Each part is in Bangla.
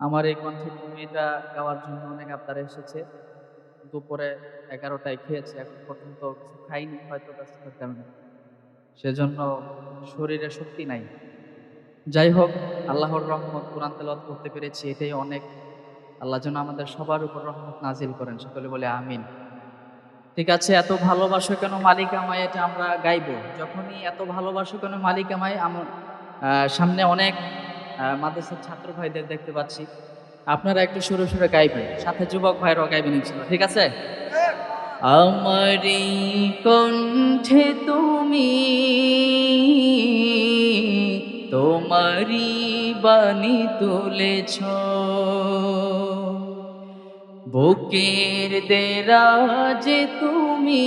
আমার এই কণ্ঠে এটা গাওয়ার জন্য অনেক আবদার এসেছে। দুপুরে এগারোটায় খেয়েছে, এখন পর্যন্ত কিছু খাইনি, হয়তো ব্যস্ততার কারণে। সেজন্য শরীরে শক্তি নাই। যাই হোক, আল্লাহর রহমত কোরআন তেলাওয়াত করতে পেরেছি, এটাই অনেক। আল্লাহ যেন আমাদের সবার উপর রহমত নাজিল করেন, সকলে বলে আমিন। ঠিক আছে, এত ভালোবাসো কেন মালিক এটা আমরা গাইবো। যখনই এত ভালোবাসো কেন মালিক আমায় আমার সামনে অনেক মাদ্রাসার ছাত্র ভাইদের দেখতে পাচ্ছি। আপনারা একটু সুরে সুরে গাইবেন, সাথে যুবক ভাইরাও গাইবেন ইনশাল্লাহ, ঠিক আছে? আমারই কণ্ঠে তুমি তোমারই বাণী তুলেছ। বুকের দেরাজে তুমি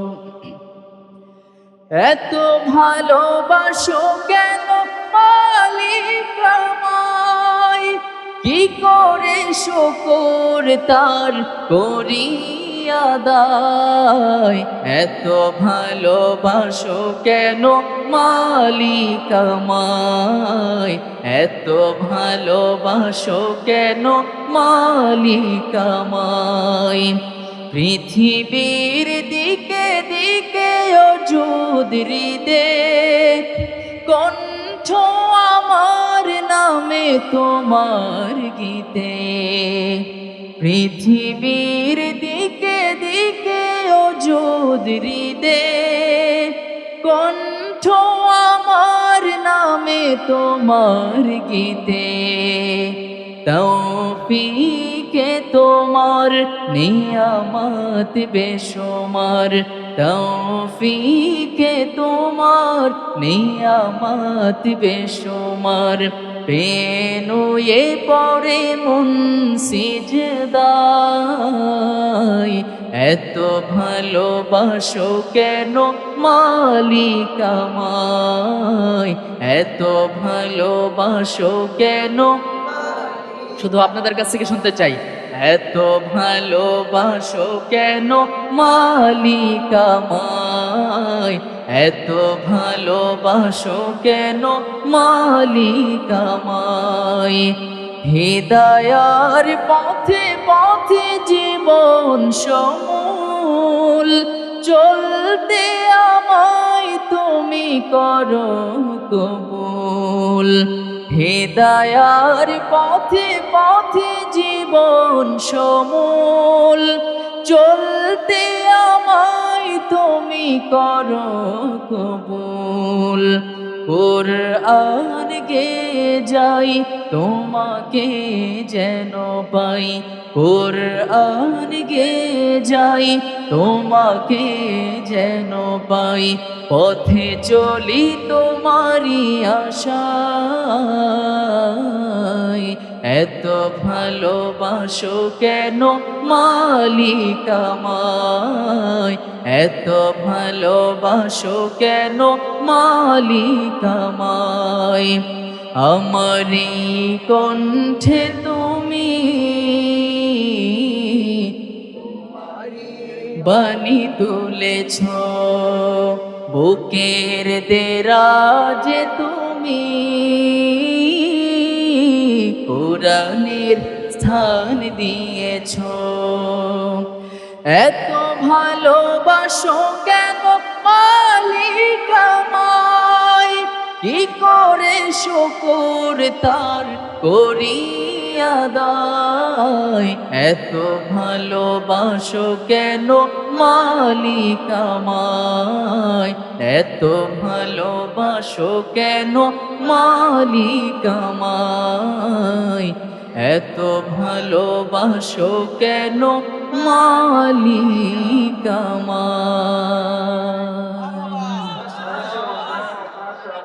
এত ভালোবাসো কেন মালিক কি করে শকর তার করিয়া দায়? এত ভালোবাসো কেন মালিক আমায় এত ভালোবাসো কেন মালিক আমায় পৃথিবীর দিকে দিকে অযুদ্রি দেখ কণ্ঠ আমার নামে তোমার গীতে। পৃথিবীর দিকে দিকে অযুদ্রি দে কণ্ঠ আমার নামে তোমার গীতে। তৌফিকে তোমার নিয়ামত বেশমার, তৌফিকে তোমার নিয়ামত বেশমার। পেনুয়ে পড়ে মন সিজদায় এত ভালোবাসো কেন মালিক আমায় এত ভালোবাসো কেন শুধু আপনাদের কাছ থেকে শুনতে চাই। এত ভালোবাসো কেন মালিক এত ভালোবাসো কেন মালিক আমায়? হৃদয়ার পথে পথে জীবন সমূল, চলতে আমায় তুমি করো কবুল। হেদায়ার পথে পথে জীবন সমূল। চলতে আমায় তুমি করো কবুল। কোরআন গে যাই, তোমাকে যেন পাই। কোরআন গে যাই, তোমাকে যেন পাই। পথে চলি তোমারি আশায়। এত ভালোবাসো কেন মালিক আমায়? এত ভালোবাসো কেন মালিক আমায় আমারি কণ্ঠে তুমি বাণী তুলেছ, বুকের দেরাজে তুমি কোরআনের স্থান দিয়েছ। এত ভালোবাসো কেন মালিক আমায়? কি করে শকর তার করিয়া দায় এত ভালোবাসো কেন মালিক আমায়? এত ভালোবাসো কেন মালিক আমায়? এত ভালোবাসো কেন মালিক আমায়